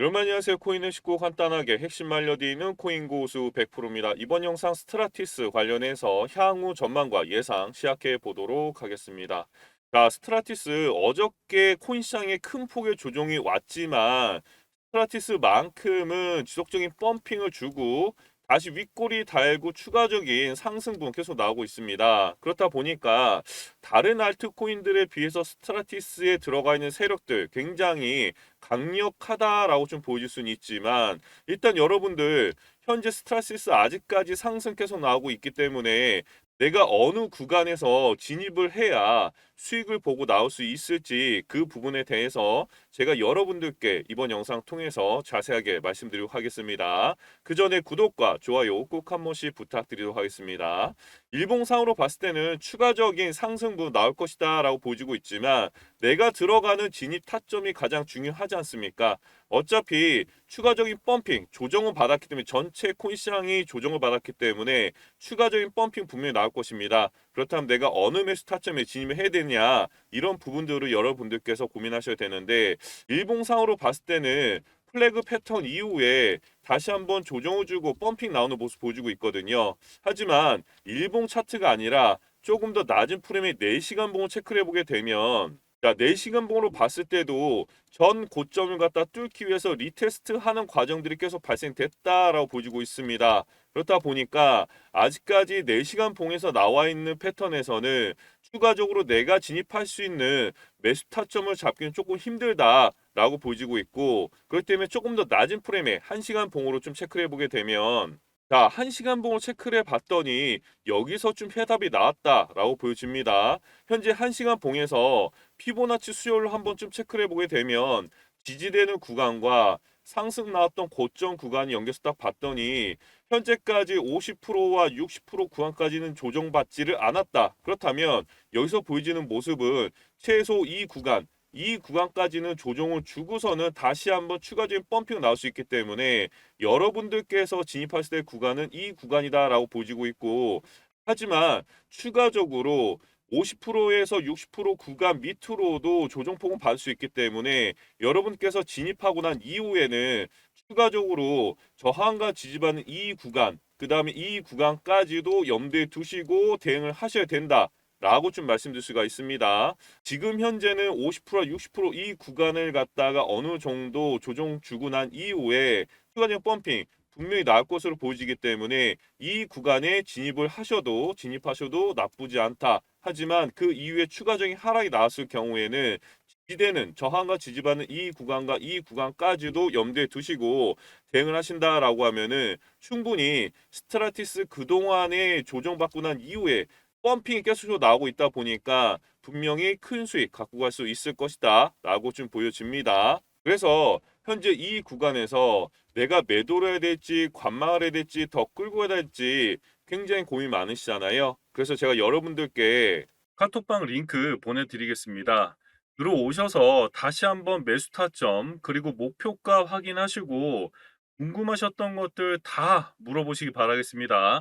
여러분 안녕하세요. 코인을 쉽고 간단하게 핵심 알려드리는 코인 고수 100%입니다. 이번 영상 스트라티스 관련해서 향후 전망과 예상 시작해 보도록 하겠습니다. 자, 스트라티스 어저께 코인 시장에 큰 폭의 조정이 왔지만 스트라티스만큼은 지속적인 펌핑을 주고 다시 윗골이 달고 추가적인 상승분 계속 나오고 있습니다. 그렇다 보니까 다른 알트코인들에 비해서 스트라티스에 들어가 있는 세력들 굉장히 강력하다라고 좀 보여줄 수는 있지만 일단 여러분들 현재 스트라티스 아직까지 상승 계속 나오고 있기 때문에 내가 어느 구간에서 진입을 해야 수익을 보고 나올 수 있을지 그 부분에 대해서 제가 여러분들께 이번 영상 통해서 자세하게 말씀드리도록 하겠습니다. 그 전에 구독과 좋아요 꼭 한 번씩 부탁드리도록 하겠습니다. 일봉상으로 봤을 때는 추가적인 상승분 나올 것이다 라고 보여지고 있지만 내가 들어가는 진입 타점이 가장 중요하지 않습니까? 어차피 추가적인 펌핑, 조정을 받았기 때문에 전체 코인 시장이 조정을 받았기 때문에 추가적인 펌핑 분명히 나올 것입니다. 그렇다면 내가 어느 매수 타점에 진입을 해야 되냐 이런 부분들을 여러분들께서 고민하셔야 되는데 일봉상으로 봤을 때는 플래그 패턴 이후에 다시 한번 조정을 주고 펌핑 나오는 모습 보여주고 있거든요. 하지만 일봉 차트가 아니라 조금 더 낮은 프레임의 4시간 봉을 체크를 해보게 되면 자, 4시간 봉으로 봤을 때도 전 고점을 갖다 뚫기 위해서 리테스트 하는 과정들이 계속 발생됐다라고 보여주고 있습니다. 그렇다 보니까 아직까지 4시간 봉에서 나와 있는 패턴에서는 추가적으로 내가 진입할 수 있는 매수 타점을 잡기는 조금 힘들다라고 보여지고 있고 그렇기 때문에 조금 더 낮은 프레임에 1시간 봉으로 좀 체크를 해보게 되면 자, 1시간 봉을 체크를 해 봤더니 여기서 좀 해답이 나왔다라고 보여집니다. 현재 1시간 봉에서 피보나치 수요를 한번 좀 체크를 해 보게 되면 지지되는 구간과 상승 나왔던 고점 구간이 연결해서 딱 봤더니 현재까지 50%와 60% 구간까지는 조정받지를 않았다. 그렇다면 여기서 보여지는 모습은 최소 이 구간 이 구간까지는 조정을 주고서는 다시 한번 추가적인 펌핑 나올 수 있기 때문에 여러분들께서 진입하실 때 구간은 이 구간이다라고 보여지고 있고 하지만 추가적으로 50%에서 60% 구간 밑으로도 조정폭은 받을 수 있기 때문에 여러분께서 진입하고 난 이후에는 추가적으로 저항과 지지받는 이 구간, 그 다음에 이 구간까지도 염두에 두시고 대응을 하셔야 된다. 라고 좀 말씀드릴 수가 있습니다. 지금 현재는 50%와 60%이 구간을 갖다가 어느 정도 조정 주고 난 이후에 추가적인 펌핑 분명히 나올 것으로 보여지기 때문에 이 구간에 진입을 하셔도 진입하셔도 나쁘지 않다. 하지만 그 이후에 추가적인 하락이 나왔을 경우에는 지지되는 저항과 지지받는 이 구간과 이 구간까지도 염두에 두시고 대응을 하신다라고 하면은 충분히 스트라티스 그동안에 조정받고 난 이후에 펌핑이 계속 나오고 있다 보니까 분명히 큰 수익 갖고 갈 수 있을 것이다 라고 좀 보여집니다. 그래서 현재 이 구간에서 내가 매도를 해야 될지 관망을 해야 될지 더 끌고 가야 될지 굉장히 고민 많으시잖아요. 그래서 제가 여러분들께 카톡방 링크 보내드리겠습니다. 들어오셔서 다시 한번 매수 타점 그리고 목표가 확인하시고 궁금하셨던 것들 다 물어보시기 바라겠습니다.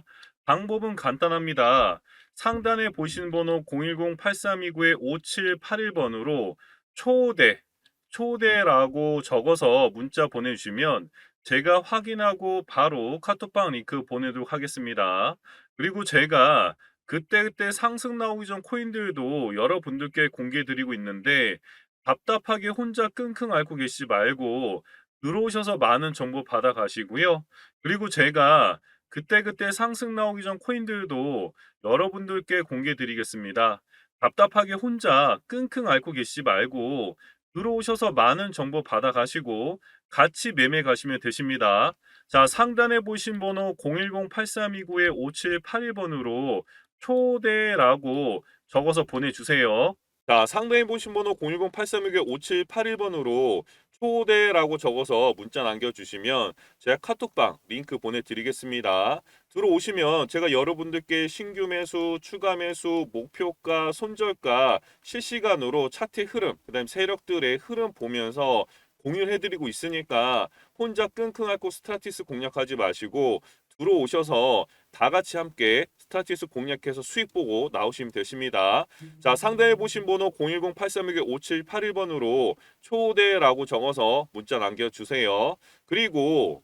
방법은 간단합니다. 상단에 보시는 번호 010-8329-5781번으로 초대, 초대라고 적어서 문자 보내주시면 제가 확인하고 바로 카톡방 링크 보내도록 하겠습니다. 그리고 제가 그때그때 상승 나오기 전 코인들도 여러분들께 공개 드리고 있는데 답답하게 혼자 끙끙 앓고 계시지 말고 들어오셔서 많은 정보 받아 가시고요. 그리고 제가 그때그때 상승 나오기 전 코인들도 여러분들께 공개 드리겠습니다. 답답하게 혼자 끙끙 앓고 계시지 말고 들어오셔서 많은 정보 받아 가시고 같이 매매 가시면 되십니다. 자, 상단에 보신 번호 010-8329-5781번으로 초대라고 적어서 보내주세요. 자, 상단에 보신 번호 010-8329-5781번으로 초대라고 적어서 문자 남겨주시면 제가 카톡방 링크 보내드리겠습니다. 들어오시면 제가 여러분들께 신규 매수, 추가 매수, 목표가, 손절가 실시간으로 차트 흐름, 그 다음 세력들의 흐름 보면서 공유를 해드리고 있으니까 혼자 끙끙 앓고 스트라티스 공략하지 마시고 들어오셔서 다 같이 함께 스타티스 공략해서 수익 보고 나오시면 되십니다. 자, 상단에 보신 번호 010-836-5781번으로 초대라고 적어서 문자 남겨주세요. 그리고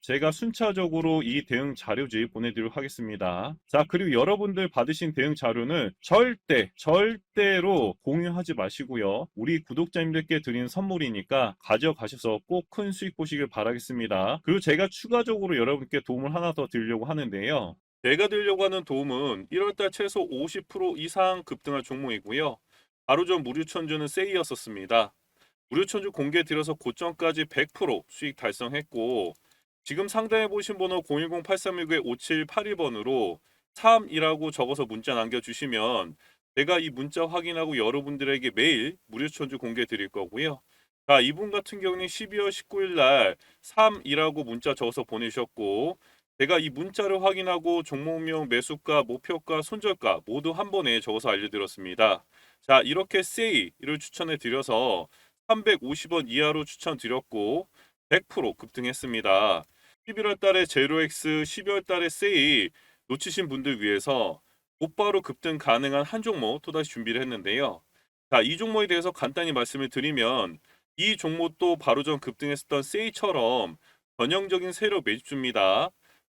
제가 순차적으로 이 대응 자료지 보내드리도록 하겠습니다. 자, 그리고 여러분들 받으신 대응 자료는 절대, 절대로 공유하지 마시고요. 우리 구독자님들께 드리는 선물이니까 가져가셔서 꼭 큰 수익 보시길 바라겠습니다. 그리고 제가 추가적으로 여러분께 도움을 하나 더 드리려고 하는데요. 제가 드리려고 하는 도움은 1월달 최소 50% 이상 급등할 종목이고요. 바로 전 무료천주는 세이였었습니다. 무료천주 공개 드려서 고점까지 100% 수익 달성했고 지금 상단에 보신 번호 010-8369-5782번으로 3이라고 적어서 문자 남겨주시면 제가 이 문자 확인하고 여러분들에게 매일 무료 천주 공개 드릴 거고요. 자, 이분 같은 경우는 12월 19일 날 3이라고 문자 적어서 보내셨고 제가 이 문자를 확인하고 종목명 매수가, 목표가, 손절가 모두 한 번에 적어서 알려드렸습니다. 자, 이렇게 세이를 추천해 드려서 350원 이하로 추천드렸고 100% 급등했습니다. 11월 달에 제로엑스, 12월 달에 세이 놓치신 분들 위해서 곧바로 급등 가능한 한 종목 또다시 준비를 했는데요. 자, 이 종목에 대해서 간단히 말씀을 드리면 이 종목도 바로 전 급등했었던 세이처럼 전형적인 세력 매집주입니다.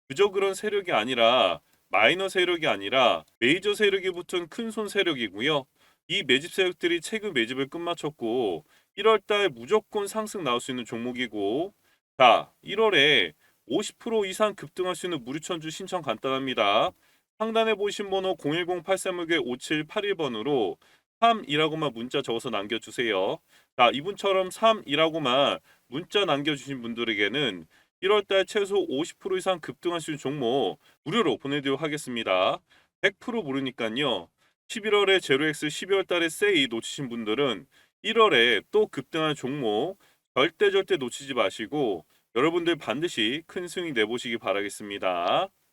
그저 그런 세력이 아니라 마이너 세력이 아니라 메이저 세력이 붙은 큰 손 세력이고요. 이 매집 세력들이 최근 매집을 끝마쳤고 1월 달 무조건 상승 나올 수 있는 종목이고 자, 1월에 50% 이상 급등할 수 있는 무료천주 신청 간단합니다. 상단에 보신 번호 010-836-5781번으로 3이라고만 문자 적어서 남겨주세요. 자, 이분처럼 3이라고만 문자 남겨주신 분들에게는 1월달 최소 50% 이상 급등할 수 있는 종목 무료로 보내드리도록 하겠습니다. 100% 무료니까요. 11월에 제로엑스 12월달에 세이 놓치신 분들은 1월에 또 급등한 종목 절대 절대 놓치지 마시고 여러분들 반드시 큰 수익 내보시기 바라겠습니다.